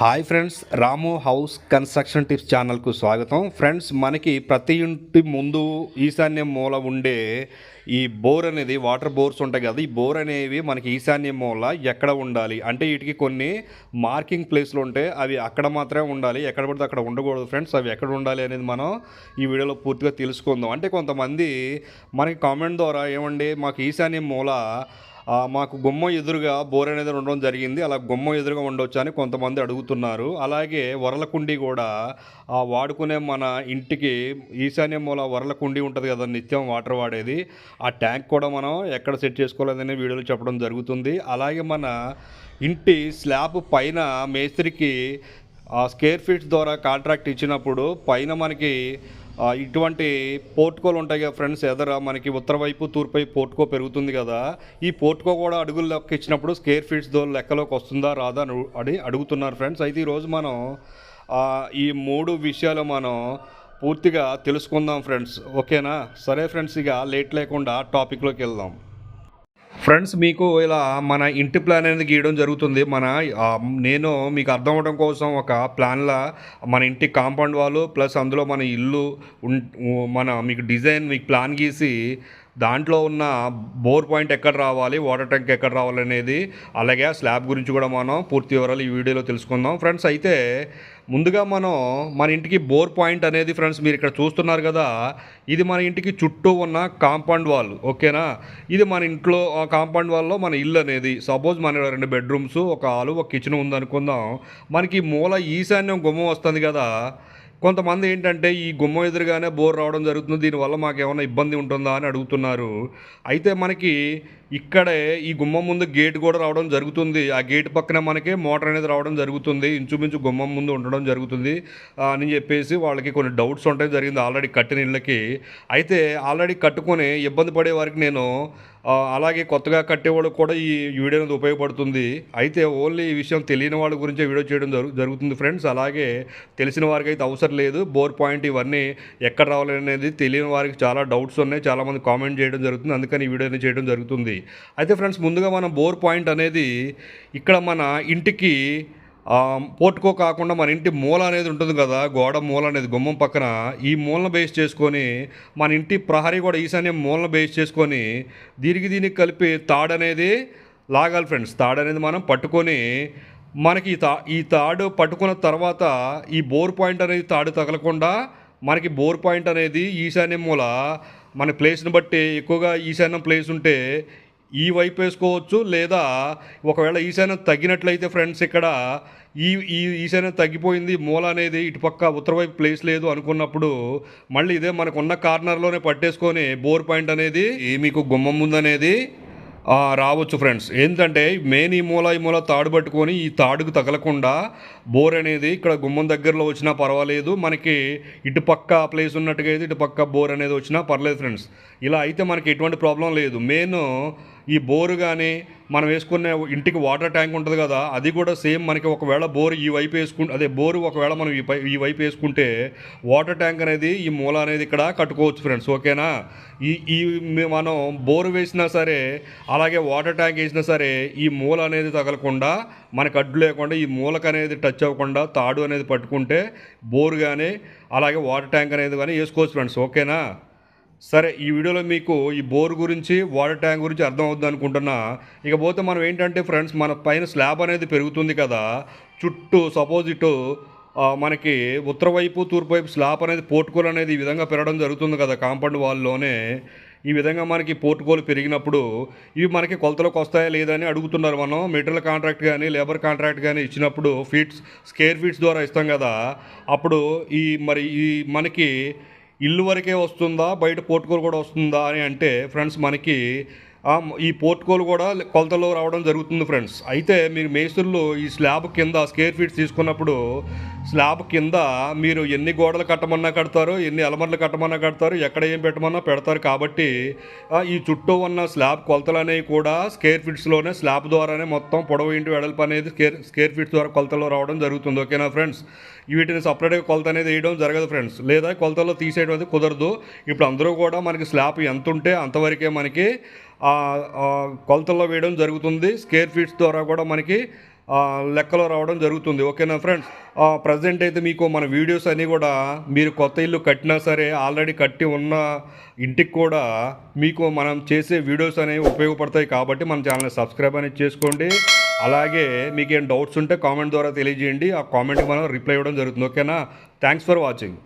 Hi friends Ramu house construction tips ఛానల్కు స్వాగతం. Friends మనకి ప్రతి ఇంటి ముందు ఈశాన్య మూల ఉండే ఈ బోర్ అనేది వాటర్ బోర్స్ ఉంటాయి కదా ఈ బోర్ అనేవి మనకి ఈశాన్య మూల ఎక్కడ ఉండాలి? అంటే వీటికి కొన్ని మార్కింగ్ ప్లేస్లు ఉంటాయి అవి అక్కడ మాత్రమే ఉండాలి ఎక్కడ పడితే అక్కడ ఉండకూడదు ఫ్రెండ్స్ అవి ఎక్కడ ఉండాలి అనేది మనం ఈ వీడియోలో పూర్తిగా తెలుసుకుందాం. అంటే కొంతమంది మనకి కామెంట్ ద్వారా ఏమండి మాకు ఈశాన్య మూల మాకు గుమ్మం ఎదురుగా బోర్ అనేది ఉండడం జరిగింది. అలా గుమ్మం ఎదురుగా ఉండొచ్చు అని కొంతమంది అడుగుతున్నారు. అలాగే వరలకుండి కూడా ఆ, వాడుకునే మన ఇంటికి ఈశాన్య మూల వరలకుండి ఉంటుంది కదా నిత్యం వాటర్ వాడేది. ఆ ట్యాంక్ కూడా మనం ఎక్కడ సెట్ చేసుకోలేదని వీడియోలో చెప్పడం జరుగుతుంది. అలాగే మన ఇంటి స్లాబ్ పైన మేస్త్రికి ఆ స్క్వేర్ ఫీట్స్ ద్వారా కాంట్రాక్ట్ ఇచ్చినప్పుడు పైన మనకి ఇటువంటి పోర్ట్కోలు ఉంటాయి కదా ఫ్రెండ్స్ ఎదర మనకి ఉత్తర వైపు తూర్పు వైపు పోర్టుకో పెరుగుతుంది కదా. ఈ పోర్ట్కో కూడా అడుగులు లెక్క ఇచ్చినప్పుడు స్కేర్ ఫీట్స్ దో లెక్కలోకి వస్తుందా రాదా అని అడుగుతున్నారు ఫ్రెండ్స్. అయితే ఈరోజు మనం ఈ మూడు విషయాలు మనం పూర్తిగా తెలుసుకుందాం ఫ్రెండ్స్. ఓకేనా? సరే ఫ్రెండ్స్ ఇక లేట్ లేకుండా టాపిక్లోకి వెళ్దాం. ఫ్రెండ్స్ మీకు ఇలా మన ఇంటి ప్లాన్ అనేది గీయడం జరుగుతుంది. మన నేను మీకు అర్థం అవడం కోసం ఒక ప్లాన్లా మన ఇంటి కాంపౌండ్ వాళ్ళు ప్లస్ అందులో మన ఇల్లు ఉన్- మన మీకు డిజైన్ మీకు ప్లాన్ గీసి దాంట్లో ఉన్న బోర్ పాయింట్ ఎక్కడ రావాలి వాటర్ ట్యాంక్ ఎక్కడ రావాలి అనేది అలాగే ఆ స్లాబ్ గురించి కూడా మనం పూర్తి వివరాలు ఈ వీడియోలో తెలుసుకుందాం. ఫ్రెండ్స్ అయితే ముందుగా మనం మన ఇంటికి బోర్ పాయింట్ అనేది ఫ్రెండ్స్ మీరు ఇక్కడ చూస్తున్నారు కదా ఇది మన ఇంటికి చుట్టూ ఉన్న కాంపౌండ్ వాల్ ఓకేనా? ఇది మన ఇంట్లో ఆ కాంపౌండ్ వాల్లో మన ఇల్లు అనేది సపోజ్ మన రెండు బెడ్రూమ్స్ ఒక హాలు ఒక కిచెన్ ఉందనుకుందాం. మనకి మూల ఈశాన్యం గుమ్మం వస్తుంది కదా కొంతమంది ఏంటంటే ఈ గుమ్మం ఎదురుగానే బోర్ రావడం జరుగుతుంది దీనివల్ల మాకు ఏమైనా ఇబ్బంది ఉంటుందా అని అడుగుతున్నారు. అయితే మనకి ఇక్కడే ఈ గుమ్మం ముందు గేట్ కూడా రావడం జరుగుతుంది. ఆ గేట్ పక్కన మనకి మోటార్ అనేది రావడం జరుగుతుంది. ఇంచుమించు గుమ్మం ముందు ఉండడం జరుగుతుంది. అని చెప్పేసి వాళ్ళకి కొన్ని డౌట్స్ ఉంటాయి. జరిగింది ఆల్రెడీ కట్టిన ఇళ్ళకి. అయితే ఆల్రెడీ కట్టుకొని ఇబ్బంది పడే వారికి నేను అలాగే కొత్తగా కట్టేవాళ్ళకి కూడా ఈ వీడియో అనేది ఉపయోగపడుతుంది. అయితే ఓన్లీ ఈ విషయం తెలియని వాళ్ళ గురించే వీడియో చేయడం జరుగు జరుగుతుంది ఫ్రెండ్స్. అలాగే తెలిసిన వారికి అయితే అవసరం లేదు. బోర్ పాయింట్ ఇవన్నీ ఎక్కడ రావాలి అనేది తెలియని వారికి చాలా డౌట్స్ ఉన్నాయి. చాలామంది కామెంట్ చేయడం జరుగుతుంది. అందుకని ఈ వీడియోని చేయడం జరుగుతుంది. అయితే ఫ్రెండ్స్ ముందుగా మనం బోర్ పాయింట్ అనేది ఇక్కడ మన ఇంటికి పోర్టుకో కాకుండా మన ఇంటి మూల అనేది ఉంటుంది కదా గోడ మూల అనేది గుమ్మం పక్కన ఈ మూలను బేస్ చేసుకొని మన ఇంటి ప్రహరీ కూడా ఈశాన్యం మూలను బేస్ చేసుకొని దీనికి దీనికి కలిపి తాడు అనేది లాగాలి ఫ్రెండ్స్. తాడు అనేది మనం పట్టుకొని మనకి ఈ తా ఈ తాడు పట్టుకున్న తర్వాత ఈ బోర్ పాయింట్ అనేది తాడు తగలకుండా మనకి బోర్ పాయింట్ అనేది ఈశాన్యం మూల మన ప్లేస్ని బట్టి ఎక్కువగా ఈశాన్యం ప్లేస్ ఉంటే ఈ వైపు వేసుకోవచ్చు లేదా ఒకవేళ ఈశాన్యం తగ్గినట్లయితే ఫ్రెండ్స్ ఇక్కడ ఈ ఈ ఈశాన్యం తగ్గిపోయింది మూల అనేది ఇటుపక్క ఉత్తర వైపు ప్లేస్ లేదు అనుకున్నప్పుడు మళ్ళీ ఇదే మనకున్న కార్నర్లోనే పట్టేసుకొని బోర్ పాయింట్ అనేది మీకు గుమ్మం ముందనేది రావచ్చు ఫ్రెండ్స్. ఏంటంటే మెయిన్ ఈ మూల ఈ మూల తాడు పట్టుకొని ఈ తాడుకు తగలకుండా బోర్ అనేది ఇక్కడ గుమ్మం దగ్గరలో వచ్చినా పర్వాలేదు. మనకి ఇటుపక్క ప్లేస్ ఉన్నట్టుగా అయితే ఇటుపక్క బోర్ అనేది వచ్చినా పర్లేదు ఫ్రెండ్స్. ఇలా అయితే మనకి ఎటువంటి ప్రాబ్లం లేదు. మెయిన్ ఈ బోరు కానీ మనం వేసుకునే ఇంటికి వాటర్ ట్యాంక్ ఉంటుంది కదా అది కూడా సేమ్ మనకి ఒకవేళ బోర్ ఈ వైపు వేసుకుంటే అదే బోరు ఒకవేళ మనం ఈ పై ఈ వైపు వేసుకుంటే వాటర్ ట్యాంక్ అనేది ఈ మూల అనేది ఇక్కడ కట్టుకోవచ్చు ఫ్రెండ్స్ ఓకేనా? ఈ ఈ మనం బోరు వేసినా సరే అలాగే వాటర్ ట్యాంక్ వేసినా సరే ఈ మూల అనేది తగలకుండా మనకు అడ్డు లేకుండా ఈ మూలకు అనేది టచ్ అవ్వకుండా తాడు అనేది పట్టుకుంటే బోరు కానీ అలాగే వాటర్ ట్యాంక్ అనేది కానీ వేసుకోవచ్చు ఫ్రెండ్స్ ఓకేనా? సరే ఈ వీడియోలో మీకు ఈ బోర్ గురించి వాటర్ ట్యాంక్ గురించి అర్థమవుద్ది అనుకుంటున్నా. ఇకపోతే మనం ఏంటంటే ఫ్రెండ్స్ మన పైన స్లాబ్ అనేది పెరుగుతుంది కదా. చుట్టూ సపోజ్ ఇటు మనకి ఉత్తర వైపు తూర్పు వైపు స్లాబ్ అనేది పోర్టుకోలు అనేది ఈ విధంగా పెరగడం జరుగుతుంది కదా కాంపౌండ్ వాల్లోనే. ఈ విధంగా మనకి పోర్టుకోలు పెరిగినప్పుడు ఇవి మనకి కొలతలోకి వస్తాయా లేదని అడుగుతున్నారు మనం. మెటీరియల్ కాంట్రాక్ట్ కానీ లేబర్ కాంట్రాక్ట్ కానీ ఇచ్చినప్పుడు ఫీట్స్ స్కేర్ ఫీట్స్ ద్వారా ఇస్తాం కదా. అప్పుడు ఈ మరి ఈ మనకి ఇల్లు వరకే వస్తుందా? బయట పోర్టుకోలు కూడా వస్తుందా అని అంటే ఫ్రెండ్స్ మనకి ఈ పోర్టుకోలు కూడా కొలతలో రావడం జరుగుతుంది ఫ్రెండ్స్. అయితే మీరు మేస్త్రులో ఈ స్లాబ్ కింద స్కేర్ ఫీట్స్ తీసుకున్నప్పుడు స్లాబ్ కింద మీరు ఎన్ని గోడలు కట్టమన్నా కడతారు ఎన్ని అలమర్లు కట్టమన్నా కడతారు ఎక్కడ ఏం పెట్టమన్నా పెడతారు కాబట్టి ఈ చుట్టూ ఉన్న స్లాబ్ కొలతలు అనేవి కూడా స్కేర్ ఫీట్స్లోనే స్లాబ్ ద్వారానే మొత్తం పొడవు ఇంటి వెడల్పు అనేది స్కేర్ స్కేర్ ఫీట్స్ ద్వారా కొలతలో రావడం జరుగుతుంది. ఓకేనా ఫ్రెండ్స్? వీటిని సపరేట్గా కొలత అనేది వేయడం జరగదు ఫ్రెండ్స్. లేదా కొలతలో తీసేయడం అనేది కుదరదు. ఇప్పుడు అందరూ కూడా మనకి స్లాబ్ ఎంత ఉంటే అంతవరకే మనకి కొలతల్లో వేయడం జరుగుతుంది. స్కేర్ ఫీట్స్ ద్వారా కూడా మనకి లెక్కలో రావడం జరుగుతుంది. ఓకేనా ఫ్రెండ్స్ ప్రజెంట్ అయితే మీకు మన వీడియోస్ అన్నీ కూడా మీరు కొత్త ఇల్లు కట్టినా సరే ఆల్రెడీ కట్టి ఉన్న ఇంటికి కూడా మీకు మనం చేసే వీడియోస్ అనేవి ఉపయోగపడతాయి కాబట్టి మన ఛానల్ని సబ్స్క్రైబ్ అనేది చేసుకోండి. అలాగే మీకు ఏం డౌట్స్ ఉంటే కామెంట్ ద్వారా తెలియజేయండి. ఆ కామెంట్కి మనం రిప్లై ఇవ్వడం జరుగుతుంది. ఓకేనా థ్యాంక్స్ ఫర్ వాచింగ్